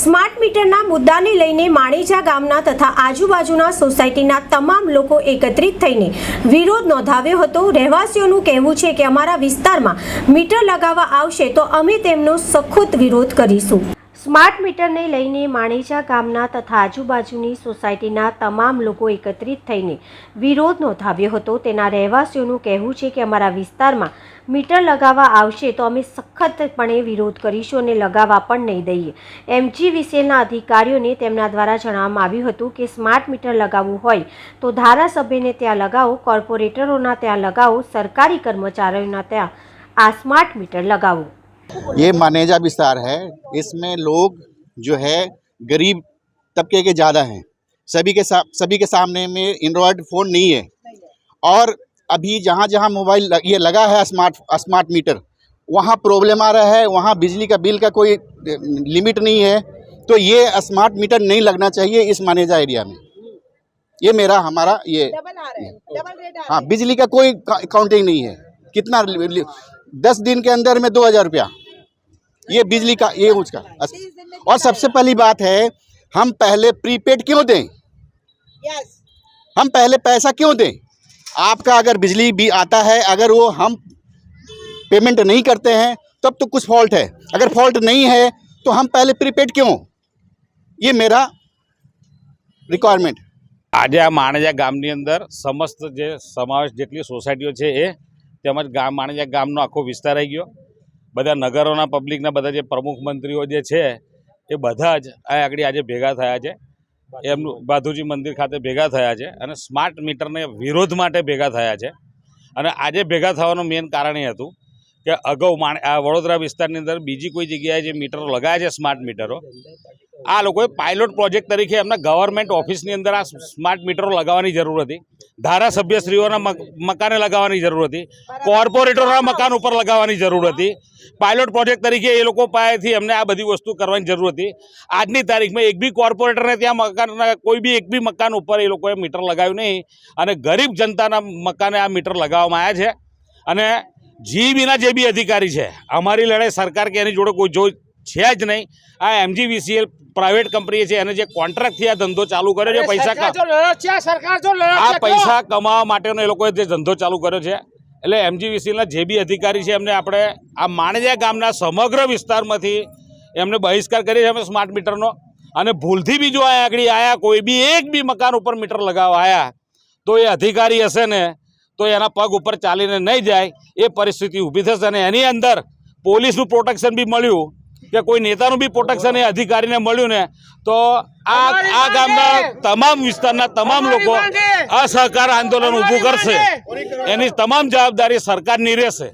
Smart મીટરના મુદ્દાને લઈને માણેજા ગામના તથા આજુબાજુના સોસાયટીના તમામ લોકો એકત્રિત થઈને વિરોધ નોંધાવ્યો હતો. રહેવાસીઓનું કહેવું છે કે અમારા વિસ્તારમાં મીટર લગાવવા આવશે તો અમે તેમનો સખત વિરોધ કરીશું. સ્માર્ટ મીટરને લઈને માણેજા ગામના તથા આજુબાજુની સોસાયટીના તમામ લોકો એકત્રિત થઈને વિરોધ નોંધાવ્યો હતો. તેના રહેવાસીઓનું કહેવું છે કે અમારા વિસ્તારમાં મીટર લગાવવા આવશે તો અમે સખતપણે વિરોધ કરીશું અને લગાવવા પણ નહીં દઈએ. એમજીવીસીએલના અધિકારીઓને તેમના દ્વારા જણાવવામાં આવ્યું હતું કે સ્માર્ટ મીટર લગાવવું હોય તો ધારાસભ્યને ત્યાં લગાવો, કોર્પોરેટરોના ત્યાં લગાવો, સરકારી કર્મચારીઓના ત્યાં આ સ્માર્ટ મીટર લગાવો. ये मानेजा विस्तार है। इसमें लोग जो है गरीब तबके के ज़्यादा हैं। सभी के सा, सभी के सामने में एंड्रॉयड फ़ोन नहीं है। और अभी जहाँ जहाँ मोबाइल लग- ये लगा है स्मार्ट स्मार्ट मीटर वहाँ प्रॉब्लम आ रहा है। वहाँ बिजली का बिल का कोई लिमिट नहीं है। तो ये स्मार्ट मीटर नहीं लगना चाहिए इस मानेजा एरिया में। ये मेरा हमारा ये। हैं। बिजली का कोई काउंटिंग नहीं है। कितना दस दिन के अंदर में दो हज़ार रुपया। ये बिजली का ये उसका और सबसे पहली बात है हम पहले प्रीपेड क्यों दें यस हम पहले पैसा क्यों दें आपका अगर बिजली भी आता है अगर वो हम पेमेंट नहीं करते हैं तब तो कुछ फॉल्ट है अगर फॉल्ट नहीं है तो हम पहले प्रीपेड क्यों ये मेरा रिक्वायरमेंट આજે આ માણેજા ગામની અંદર સમસ્ત જે સમાવેશ જેટલી સોસાયટીઓ છે એ તેમજ ગામ માણેજા ગામનો આખો વિસ્તાર આવી ગયો બધા નગરોના પબ્લિકના બધા જે પ્રમુખ મંત્રીઓ જે છે, એ બધા જ આ આગળ આજે ભેગા થયા છે. એમનું બાધુજી મંદિર ખાતે ભેગા થયા છે અને સ્માર્ટ મીટરને વિરોધ માટે ભેગા થયા છે. અને આજે ભેગા થવાનું મેઇન કારણ એ હતું કે અગાઉ માણ આ વડોદરા વિસ્તારની અંદર બીજી કોઈ જગ્યાએ જે મીટરો લગાયા છે સ્માર્ટ મીટરો, આ લોકોએ પાયલોટ પ્રોજેક્ટ તરીકે એમના ગવર્મેન્ટ ઓફિસની અંદર આ સ્માર્ટ મીટરો લગાવવાની જરૂર હતી. ધારાસભ્યશ્રીઓના મક- મકાને લગાવવાની જરૂર હતી. કોર્પોરેટરોના મકાન ઉપર લગાવવાની જરૂર હતી. પાયલોટ પ્રોજેક્ટ તરીકે એ લોકો પાસેથી એમને આ બધી વસ્તુ કરવાની જરૂર હતી. આજની તારીખમાં એક બી કોર્પોરેટરને ત્યાં મકાનના, કોઈ બી એક બી મકાન ઉપર એ લોકોએ મીટર લગાવ્યું નહીં. અને ગરીબ જનતાના મકાને આ મીટર લગાવવામાં આવ્યા છે. અને જીબીના જે બી અધિકારી છે, અમારી લડાઈ સરકાર કે એની જોડે કોઈ જો છે જ નહીં. આ એમજીવીસીએલ પ્રાઇવેટ કંપની છે એને જે કોન્ટ્રાક્ટથી આ ધંધો ચાલુ કર્યો છે પૈસા સરકાર આ પૈસા કમાવા માટેનો એ લોકોએ જે ધંધો ચાલુ કર્યો છે. એટલે એમજીવીસીએલના જે બી અધિકારી છે એમને આપણે આ માણજા ગામના સમગ્ર વિસ્તારમાંથી એમને બહિષ્કાર કરીએ છીએ અમે સ્માર્ટ મીટરનો અને ભૂલથી બી જો અહીંયા આગળ આયા કોઈ બી એક બી મકાન ઉપર મીટર લગાવવા આવ્યા તો એ અધિકારી હશે ને તો એના પગ ઉપર ચાલીને નહીં જાય એ પરિસ્થિતિ ઊભી થશે અને એની અંદર પોલીસનું પ્રોટેક્શન બી મળ્યું. કે કોઈ નેતાનું બી પ્રોટેક્શન એ અધિકારીને મળ્યું ને તો આ આ ગામના તમામ વિસ્તારના તમામ લોકો અસહકાર આંદોલન ઊભું કરશે. એની તમામ જવાબદારી સરકારની રહેશે.